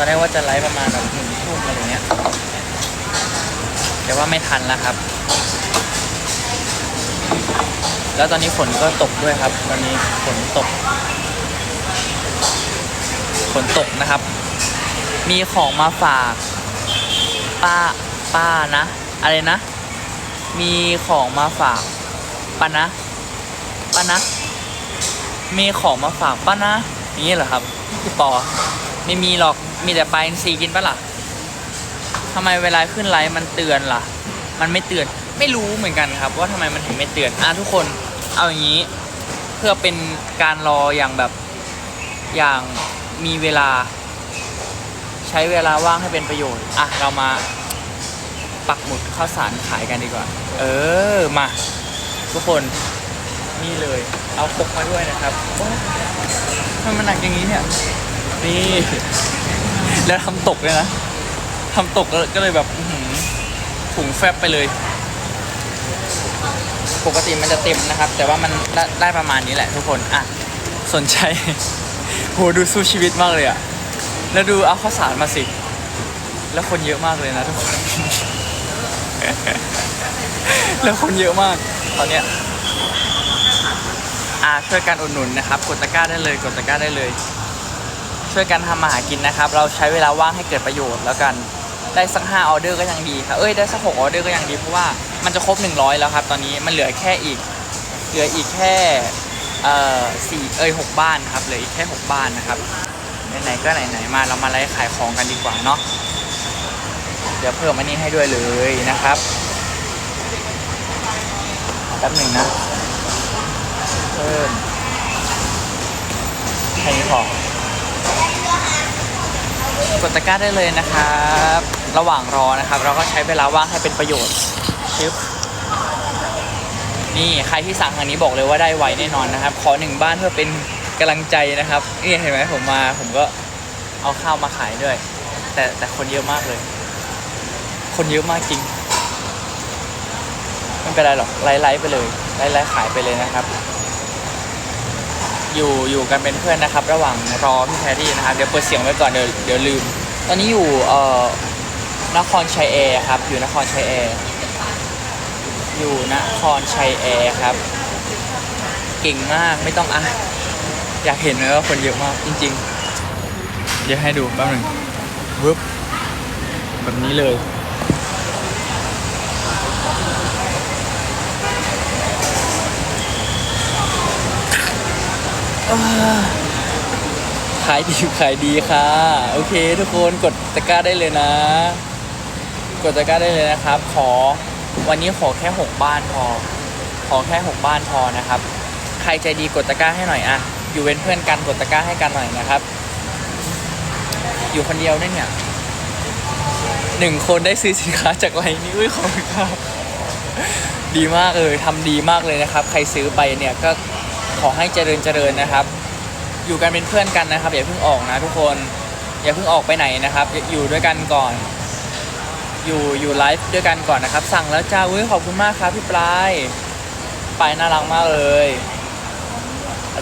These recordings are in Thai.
อนแรกว่าจะไลฟ์ประมาณแบบหนึ่งทุ่มอะไรเงี้ยแต่ว่าไม่ทันแล้วครับ แล้วตอนนี้ฝนก็ตกด้วยครับ ตอนนี้ฝนตก ฝนตกนะครับ มีของมาฝาก ป้าป้านะ อะไรนะ มีของมาฝากป้านะป้านะ มีของมาฝากป้านะอย่างนี้เหรอครับพี่ปอไม่มีหรอก มีแต่ปลาอินทรีกินปะล่ะทำไมเวลาขึ้นไลฟ์มันเตือนล่ะ มันไม่เตือนไม่รู้เหมือนกันครับ ว่าทำไมมันถึงไม่เตือนอะทุกคนเอาอย่างนี้เพื่อเป็นการรออย่างแบบอย่างมีเวลา ใช้เวลาว่างให้เป็นประโยชน์อะเรามาปักหมุดข้าวสารขายกันดีกว่า เออมา ทุกคนนี่เลย เอาพกมาด้วยนะครับโอ้ทำไมมันหนักอย่างนี้เนี่ยนี่ แล้วทำตกเลยนะทำตกก็เลยแบบอื้อหือถุงแฟบไปเลย ปกติมันจะเต็มนะครับ แต่ว่ามันได้ได้ประมาณนี้แหละทุกคน อะ สนใจ โหดูสู้ชีวิตมากเลยอะแล้วดูเอาข้าวสารมาสิ แล้วคนเยอะมากเลยนะทุกคน แล้วคนเยอะมาก ตอนเนี้ยอ่าช่วยกันอุดหนุนนะครับ กดตะกร้าได้เลย กดตะกร้าได้เลย ช่วยกันทำมาหากินนะครับ เราใช้เวลาว่างให้เกิดประโยชน์แล้วกันได้สักห้าออเดอร์ก็ยังดีครับเอ้ยได้สักหกออเดอร์ก็ยังดีเพราะว่ามันจะครบ 100 แล้วครับ ตอนนี้มันเหลือแค่อีกเหลืออีกแค่เอ่อสี่เอ้ยหกบ้านครับเหลืออีกแค่หกบ้านนะครับไหนๆก็ไหนๆมาเรามาไลฟ์ขายของกันดีกว่าเนาะเดี๋ยวเพิ่มอันนี้ให้ด้วยเลยนะครับแป๊บหนึ่งนะเพิ่มแค่นี้พอ กดตะกร้าได้เลยนะครับ ระหว่างรอนะครับ เราก็ใช้เวลาว่างให้เป็นประโยชน์ชึบนี่ใครที่สั่งทางนี้บอกเลยว่าได้ไวแน่นอนนะครับ ขอหนึ่งบ้านเพื่อเป็นกำลังใจนะครับนี่เห็นไหมผมมาผมก็เอาข้าวมาขายด้วย แต่แต่คนเยอะมากเลย คนเยอะมากจริงไม่เป็นไรหรอกไลฟ์ไลฟ์ไปเลยไลฟ์ไลฟ์ขายไปเลยนะครับ อยู่อยู่กันเป็นเพื่อนนะครับ ระหว่างรอพี่แพรรี่นะครับเดี๋ยวเปิดเสียงไว้ก่อนเดี๋ยวเดี๋ยวลืม ตอนนี้อยู่เอ่อนครชัยแอร์ครับ อยู่นครชัยแอร์อยู่นครชัยแอร์ครับ เก่งมากไม่ต้องอะอยากเห็นไหมว่าคนเยอะมากจริง ๆ เดี๋ยวให้ดูแป๊บหนึ่งวึบแบบนี้เลย ขายดีขายดีค่ะ โอเค ทุกคนกดตะกร้าได้เลยนะ กดตะกร้าได้เลยนะครับ ขอวันนี้ขอแค่6บ้านพอ ขอแค่6บ้านพอนะครับ ใครใจดีกดตะกร้าให้หน่อยอะอยู่เป็นเพื่อนกันกดตะกร้าให้กันหน่อยนะครับ อยู่คนเดียวเนี่ยหนึ่งคนได้ซื้อสินค้าจากไลน์นี้อุ้ยขอบคุณครับดีมากเลยทำดีมากเลยนะครับ ใครซื้อไปเนี่ยก็ ขอให้เจริญเจริญนะครับ อยู่กันเป็นเพื่อนกันนะครับ อย่าเพิ่งออกนะทุกคน อย่าเพิ่งออกไปไหนนะครับ อยู่ด้วยกันก่อน อยู่อยู่ไลฟ์ด้วยกันก่อนนะครับ สั่งแล้วจ้าอุ้ยขอบคุณมากครับพี่ปลายปลายน่ารักมากเลย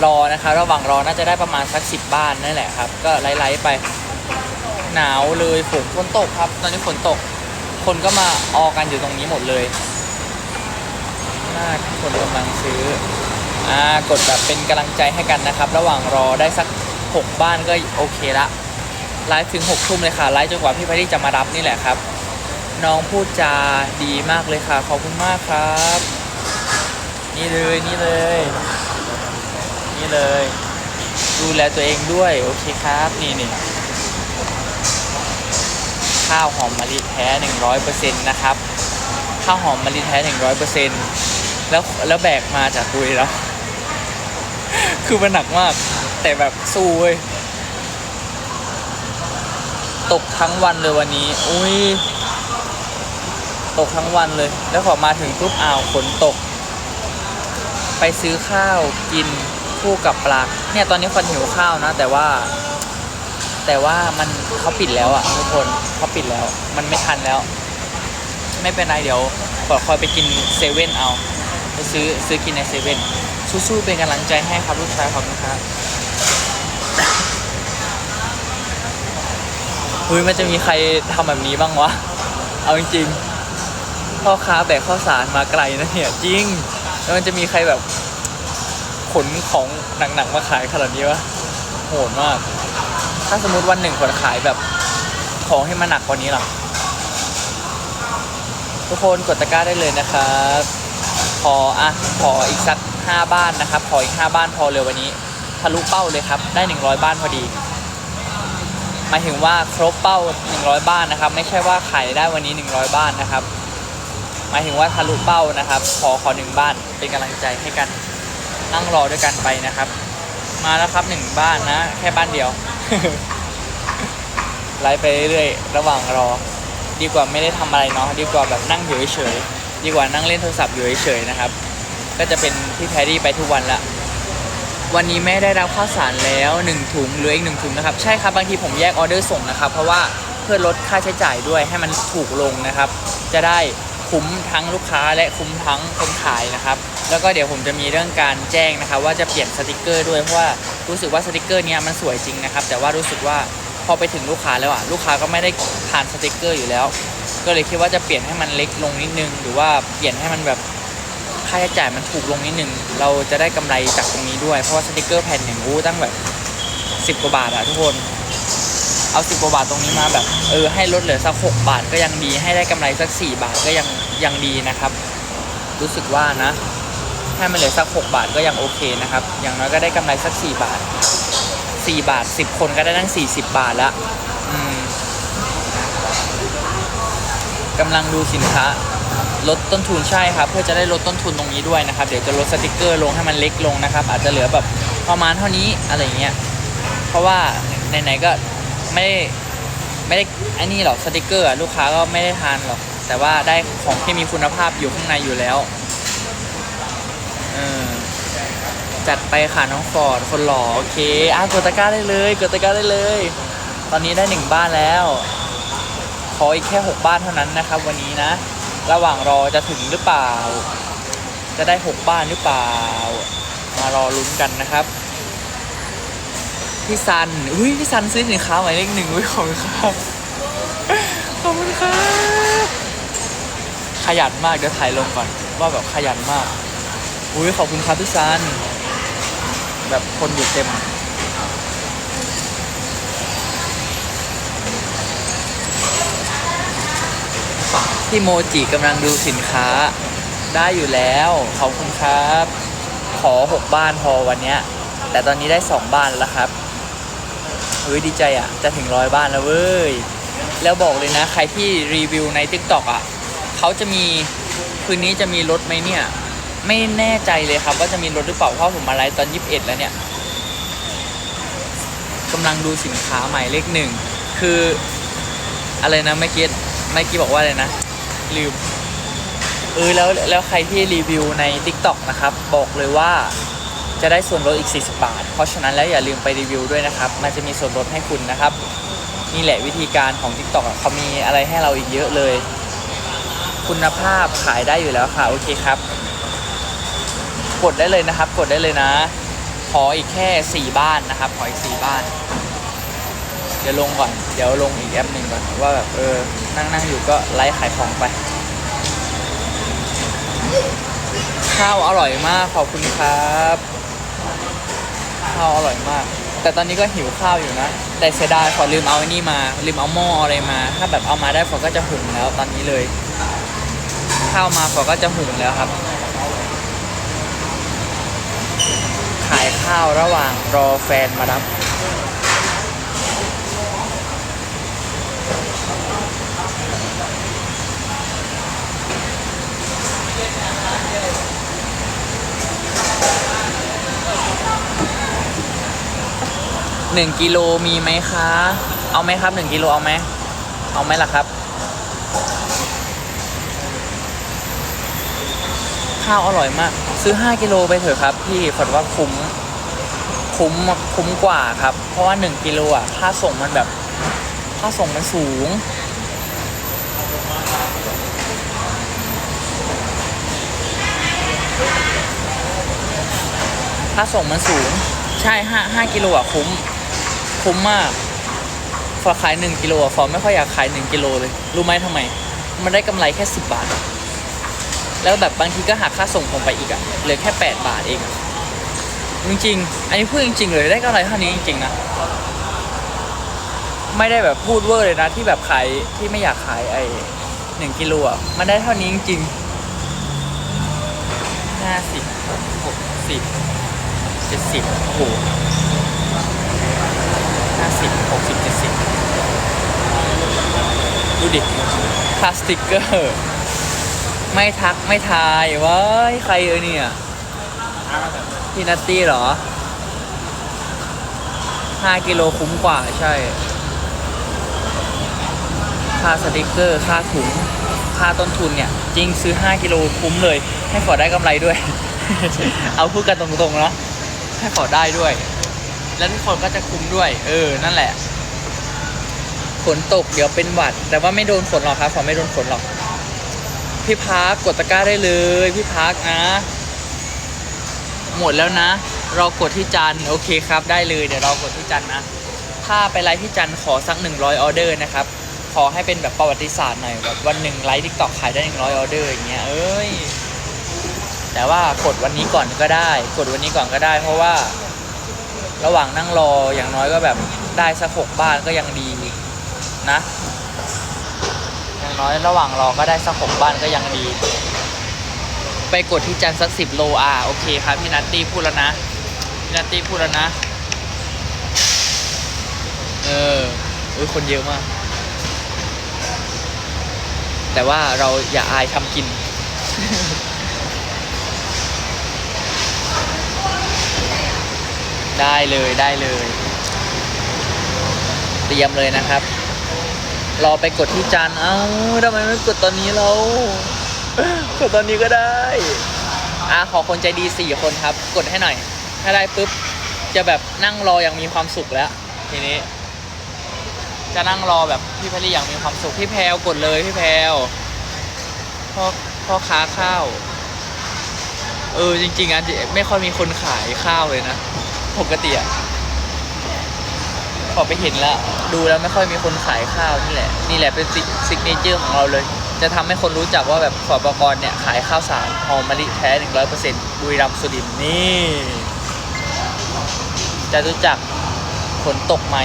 รอนะครับ ระหว่างรอน่าจะได้ประมาณสักสิบบ้านนั่นแหละครับ ก็ไล่ๆไป หนาวเลยฝนฝนตกครับ ตอนนี้ฝนตก คนก็มาออกันอยู่ตรงนี้หมดเลยน่าคนกำลังซื้อ อ่ากดแบบเป็นกำลังใจให้กันนะครับ ระหว่างรอได้สัก 6 บ้านก็โอเคละไลฟ์ถึง6ทุ่มเลยค่ะไลฟ์จนกว่าพี่พารี่จะมารับนี่แหละครับ น้องพูดจาดีมากเลยค่ะ ขอบคุณมากครับ นี่เลยนี่เลย นี่เลย ดูแลตัวเองด้วย โอเคครับนี่นี่ข้าวหอมมะลิแท้ 100%นะครับ ข้าวหอมมะลิแท้ 100%แล้วแล้วแบกมาจากบุรีแล้ว คือมันหนักมาก แต่แบบสู้เว้ยตกทั้งวันเลยวันนี้ อุ้ย ตกทั้งวันเลย แล้วพอมาถึงปุ๊บอ้าวฝนตก ไปซื้อข้าวกินคู่กับปลา เนี่ยตอนนี้คนหิวข้าวนะ แต่ว่า แต่ว่ามันเขาปิดแล้วอะทุกคนเขาปิดแล้ว มันไม่ทันแล้ว ไม่เป็นไรเดี๋ยวขอคอยไปกินเซเว่นเอา ไปซื้อซื้อกินในเซเว่น สู้ๆเป็นกำลังใจให้ครับลูกชายขอบคุณครับเฮ้ยมันจะมีใครทำแบบนี้บ้างวะ เอาจริงๆพ่อค้าแบกข้าวสารมาไกลนะเนี่ยจริง แล้วมันจะมีใครแบบขนของหนักๆมาขายขนาดนี้วะโหดมาก ถ้าสมมติวันหนึ่งคนขายแบบของให้มันหนักกว่านี้ล่ะทุกคนกดตะกร้าได้เลยนะครับ ขออะขออีกสัก ห้าบ้านนะครับ ขออีกห้าบ้านพอเร็ววันนี้ทะลุเป้าเลยครับ ได้หนึ่งร้อยบ้านพอดีหมายถึงว่าครบเป้า 100 บ้านนะครับ ไม่ใช่ว่าขายได้วันนี้ 100 บ้านนะครับ หมายถึงว่าทะลุเป้านะครับ ขอขอหนึ่งบ้านเป็นกำลังใจให้กันนั่งรอด้วยกันไปนะครับ มาแล้วครับหนึ่งบ้านนะ แค่บ้านเดียวไลฟ์ไปเรื่อยๆระหว่างรอ ดีกว่าไม่ได้ทำอะไรเนาะดีกว่าแบบนั่งอยู่เฉยๆดีกว่านั่งเล่นโทรศัพท์อยู่เฉยๆนะครับ ก็จะเป็นพี่แพรรี่ไปทุกวันละวันนี้แม่ได้รับข้าวสารแล้ว 1 ถุงเหลืออีก1ถุงนะครับ ใช่ครับบางทีผมแยกออเดอร์ส่งนะครับ เพราะว่าเพื่อลดค่าใช้จ่ายด้วยให้มันถูกลงนะครับ จะได้คุ้มทั้งลูกค้าและคุ้มทั้งคนขายนะครับ แล้วก็เดี๋ยวผมจะมีเรื่องการแจ้งนะครับ ว่าจะเปลี่ยนสติกเกอร์ด้วยเพราะว่ารู้สึกว่าสติกเกอร์นี้มันสวยจริงนะครับ แต่ว่ารู้สึกว่าพอไปถึงลูกค้าแล้วอะลูกค้าก็ไม่ได้ทานสติกเกอร์อยู่แล้ว ก็เลยคิดว่าจะเปลี่ยนให้มันเล็กลงนิดนึง หรือว่าเปลี่ยนให้มันแบบ ค่าใช้จ่ายมันถูกลงนิดนึง เราจะได้กำไรจากตรงนี้ด้วย เพราะว่าสติกเกอร์แผ่นหนึ่งอู้ตั้งแบบสิบกว่าบาทอะทุกคน เอาสิบกว่าบาทตรงนี้มาแบบ เออให้ลดเหลือสักหกบาทก็ยังดี ให้ได้กำไรสักสี่บาทก็ยังยังดีนะครับ รู้สึกว่านะ ให้มันเหลือสักหกบาทก็ยังโอเคนะครับ อย่างน้อยก็ได้กำไรสักสี่บาทสี่บาทสิบคนก็ได้ตั้งสี่สิบบาทละกำลังดูสินค้า ลดต้นทุนใช่ครับ เพื่อจะได้ลดต้นทุนตรงนี้ด้วยนะครับ เดี๋ยวจะลดสติกเกอร์ลงให้มันเล็กลงนะครับ อาจจะเหลือแบบประมาณเท่านี้อะไรเงี้ยเพราะว่าไหนๆก็ไม่ได้ไม่ได้อันนี้หรอกสติกเกอร์ลูกค้าก็ไม่ได้ทานหรอกแต่ว่าได้ของที่มีคุณภาพอยู่ข้างในอยู่แล้วจัดไปค่ะน้องฟอร์ดคนหล่อโอเคอะกดตะกร้าได้เลยกดตะกร้าได้เลย ตอนนี้ได้หนึ่งบ้านแล้ว ขออีกแค่6บ้านเท่านั้นนะครับ วันนี้นะ ระหว่างรอจะถึงหรือเปล่า จะได้6บ้านหรือเปล่า มารอลุ้นกันนะครับ พี่ซันอุ้ยพี่ซันซื้อสินค้าหมายเลขหนึ่งไว้ขอบคุณครับขอบคุณครับ ขยันมากเดี๋ยวถ่ายลงก่อน ว่าแบบขยันมากอุ้ยขอบคุณครับพี่ซัน แบบคนอยู่เต็ม พี่โมจิกำลังดูสินค้า ได้อยู่แล้วขอบคุณครับ ขอ 6 บ้านพอวันเนี้ย แต่ตอนนี้ได้ 2 บ้านแล้วครับเฮ้ยดีใจอะ จะถึงร้อยบ้านแล้วเว้ย แล้วบอกเลยนะ ใครที่รีวิวใน t ิ k t o k อะเขาจะมีคืนนี้จะมีรถไหมเนี่ย ไม่แน่ใจเลยครับ ว่าจะมีรถหรือเปล่าเพราะผมมาไลฟ์ตอน 21 แล้วเนี่ยกำลังดูสินค้าใหมายเลขหนึ่งคืออะไรนะเมื่อกี้เมื่อกี้บอกว่าอะไรนะ ลืมเออแล้วแล้วใครที่รีวิวใน TikTok นะครับ บอกเลยว่าจะได้ส่วนลดอีก 40 บาท เพราะฉะนั้นแล้วอย่าลืมไปรีวิวด้วยนะครับมันจะมีส่วนลดให้คุณนะครับ นี่แหละวิธีการของ TikTok อะเขามีอะไรให้เราอีกเยอะเลย คุณภาพขายได้อยู่แล้วค่ะ โอเคครับ กดได้เลยนะครับ กดได้เลยนะ ขออีกแค่ 4 บ้านนะครับ ขออีก 4 บ้าน เดี๋ยวลงก่อน เดี๋ยวลงอีกแอปหนึ่งก่อนว่าแบบเออ นั่งนั่งอยู่ก็ไลฟ์ขายของไป ข้าวอร่อยมากขอบคุณครับ ข้าวอร่อยมาก แต่ตอนนี้ก็หิวข้าวอยู่นะ แต่เสียดายขอลืมเอาไอ้นี่มา ลืมเอาหม้ออะไรมา ถ้าแบบเอามาได้ฝอก็จะหุงแล้วตอนนี้เลย ข้าวมาฝอก็จะหุงแล้วครับขายข้าวระหว่างรอแฟนมารับ หนึ่งกิโลมีไหมคะ เอาไหมครับหนึ่งกิโลเอาไหมเอาไหมล่ะครับ ข้าวอร่อยมาก ซื้อ 5 กิโลไปเถอะครับ พี่ฝนว่าคุ้มคุ้มคุ้มกว่าครับ เพราะว่า 1 กิโลอะค่าส่งมันแบบ ค่าส่งมันสูง ค่าส่งมันสูง ใช่ห้าห้ากิโลอะคุ้ม คุ้มมากฝอขายหนึ่งกิโลอะฟอร์ไม่ค่อยอยากขายหนึ่งกิโลเลย รู้ไหมทำไม มันได้กำไรแค่สิบบาท แล้วแบบบางทีก็หักค่าส่งผมไปอีกอะเหลือแค่แปดบาทเอง จริงๆ อันนี้พูดจริงๆเลยได้กำไรเท่านี้จริงๆนะ ไม่ได้แบบพูดเวอร์เลยนะที่แบบขายที่ไม่อยากขายไอ้หนึ่งกิโลอะมันได้เท่านี้จริงๆห้าสิบหกสิบเจ็ดสิบโอ้โหาสิบหกสิบเจ็ดสิบดูดิพลาสติกเกอร์ไม่ทักไม่ทายว้ายใครเออเนี่ยพี่นัตตี้เหรอห้ากิโลคุ้มกว่าใช่ ค่าสติกเกอร์ ค่าถุง ค่าต้นทุนเนี่ย จริงซื้อ 5 กิโลคุ้มเลย ให้ขอได้กำไรด้วย เอาพูดกันตรงๆเนาะให้ขอได้ด้วย แล้วทุกคนก็จะคุ้มด้วย เออ นั่นแหละ ฝนตกเดี๋ยวเป็นหวัด แต่ว่าไม่โดนฝนหรอกครับขอไม่โดนฝนหรอก พี่พักกดตะกร้าได้เลย พี่พักนะ หมดแล้วนะ เรากดที่จันโอเคครับ ได้เลย เดี๋ยวเรากดที่จันนะ ถ้าไปไลฟ์ที่จันขอสัก100ออเดอร์นะครับ ขอให้เป็นแบบประวัติศาสตร์หน่อยแบบวันหนึ่งไลฟ์ทิกตอกขายได้100ออเดอร์อย่างเงี้ย เอ้ย แต่ว่ากดวันนี้ก่อนก็ได้ กดวันนี้ก่อนก็ได้ เพราะว่า ระหว่างนั่งรออย่างน้อยก็แบบได้สักหกบ้านก็ยังดีนะ อย่างน้อยระหว่างรอก็ได้สักหกบ้านก็ยังดี ไปกดที่จันสักสิบโลอะโอเคครับพี่นัตตี้พูดแล้วนะพี่นัตตี้พูดแล้วนะ เอออุ้ยคนเยอะมาก แต่ว่าเราอย่าอายทำกิน ได้เลยได้เลย เตรียมเลยนะครับ รอไปกดที่จันเอ้าทำไมไม่กดตอนนี้เรากดตอนนี้ก็ได้อะขอคนใจดีสี่คนครับ กดให้หน่อย ถ้าได้ปุ๊บ จะแบบนั่งรออย่างมีความสุขแล้ว ทีนี้ จะนั่งรอแบบพี่แพรี่อย่างมีความสุขพี่แพรวกดเลยพี่แพรวพ่อพ่อค้าข้าว เออจริง ๆอะไม่ค่อยมีคนขายข้าวเลยนะ ปกติอะพอไปเห็นแล้ว ดูแล้วไม่ค่อยมีคนขายข้าวนี่แหละ นี่แหละเป็นซิกเนเจอร์ของเราเลย จะทำให้คนรู้จักว่าแบบขอปกรณ์เนี่ยขายข้าวสารหอมมะลิแท้100%บุรีรัมย์สุดินนี่จะรู้จักฝนตกไหม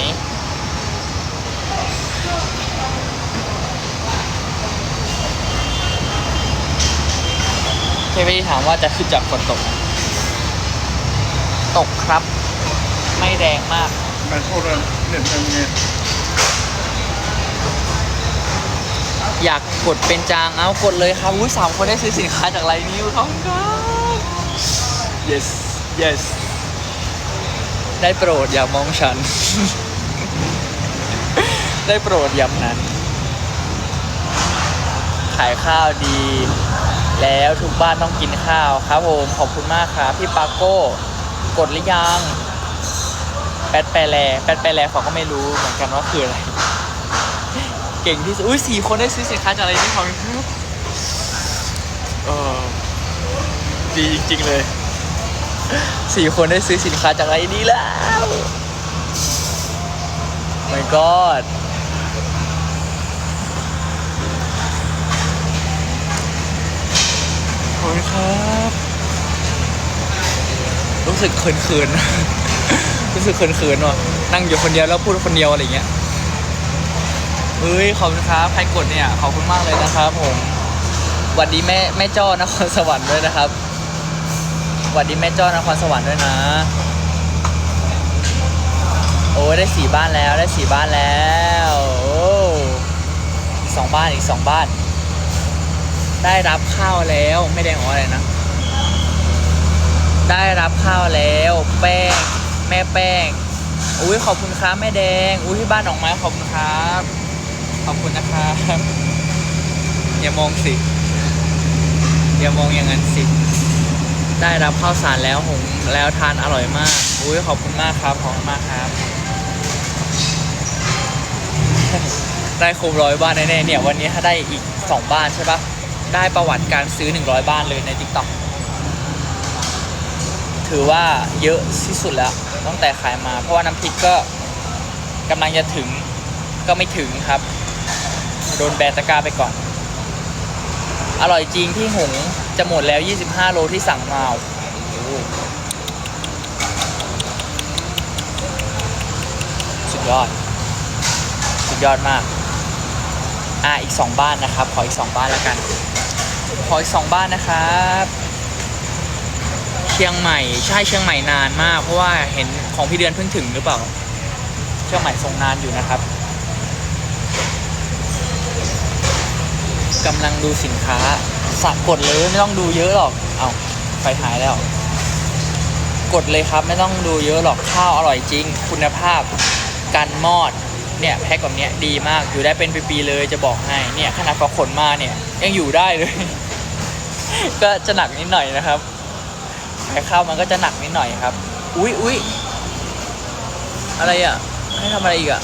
เคพี่ถามว่าจะรู้นจักฝนตก ตกครับ ไม่แรงมาก Men får den liten อยากกดเป็นจางเอากดเลยครับอุ้ยสามคนได้ซื้อสินค้าจากไลน์นิวขอบคุณครับ yes yes ได้โปรดอย่ามองฉัน ได้โปรดย้ำนั้น ขายข้าวดี แล้วทุกบ้านต้องกินข้าวครับผมขอบคุณมากครับพี่ปาโก้ กดหรือยัง แปดแปรแลแปดแปรแลเขาก็ไม่รู้เหมือนกันว่าคืออะไร เก่งที่สุดอุ้ยสี่คนได้ซื้อสินค้าจากอะไรนี่ขอบคุณครับเออดีจริงๆเลยสี่คนได้ซื้อสินค้าจากอะไรดีแล้ว my god ขอบคุณครับ รู้สึกเขินๆ รู้สึกเขินๆว่ะนั่งอยู่คนเดียวแล้วพูดคนเดียวอะไรเงี้ยเฮ้ยขอบคุณครับใครกดเนี่ยขอบคุณมากเลยนะครับผมหวัดดีแม่แม่จ้อนครสวรรค์ด้วยนะครับหวัดดีแม่จ้อนครสวรรค์ด้วยนะ โอ้ยได้สี่บ้านแล้วได้สี่บ้านแล้วโอ้อีกสองบ้านอีกสองบ้าน ได้รับข้าวแล้วไม่ได้ขออะไรนะ ได้รับข้าวแล้วแป้ง แม่แป้งอุ้ยขอบคุณครับแม่แดงอุ้ยที่บ้านดอกไม้ขอบคุณครับ ขอบคุณนะครับอย่ามองสิอย่ามองอย่างนั้นสิ ได้รับข้าวสารแล้วหงแล้วทานอร่อยมาก อุ้ยขอบคุณมากครับขอบคุณมากครับ ได้ครบร้อยบ้านแน่ๆเนี่ยวันนี้ถ้าได้อีกสองบ้านใช่ปะได้ประวัติการซื้อ 100 บ้านเลยใน t ิ k t o k ถือว่าเยอะที่สุดแล้ว ตั้งแต่ขายมา เพราะว่าน้ำพริกก็กำลังจะถึงก็ไม่ถึงครับ โดนแบตะกาไปก่อน อร่อยจริงที่หงจะหมดแล้ว 25 โลที่สั่งมาสุดยอด สุดยอดมาก อะอีก 2 บ้านนะครับ ขออีก 2 บ้านแล้วกัน ขออีก 2 บ้านนะครับ ชียงใหม่ใช่เชียงใหม่นานมาก เพราะว่าเห็นของพี่เดือนเพิ่งถึงหรือเปล่า เชียงใหม่ทรงนานอยู่นะครับกำลังดูสินค้าสักกดเลยไม่ต้องดูเยอะหรอกเอาไฟหายแล้ว กดเลยครับไม่ต้องดูเยอะหรอกข้าวอร่อยจริง คุณภาพการมอดเนี่ยแพ็คแบบนี้ดีมากอยู่ได้เป็นปีๆเลยจะบอกให้เนี่ยขนาดพอขนมาเนี่ยยังอยู่ได้เลย ก็จะหนักนิดหน่อยนะครับ แค่ข้าวมันก็จะหนักนิดหน่อยครับ อุ๊ยอุ๊ยอะไรอะ ให้ทำอะไรอีกอะ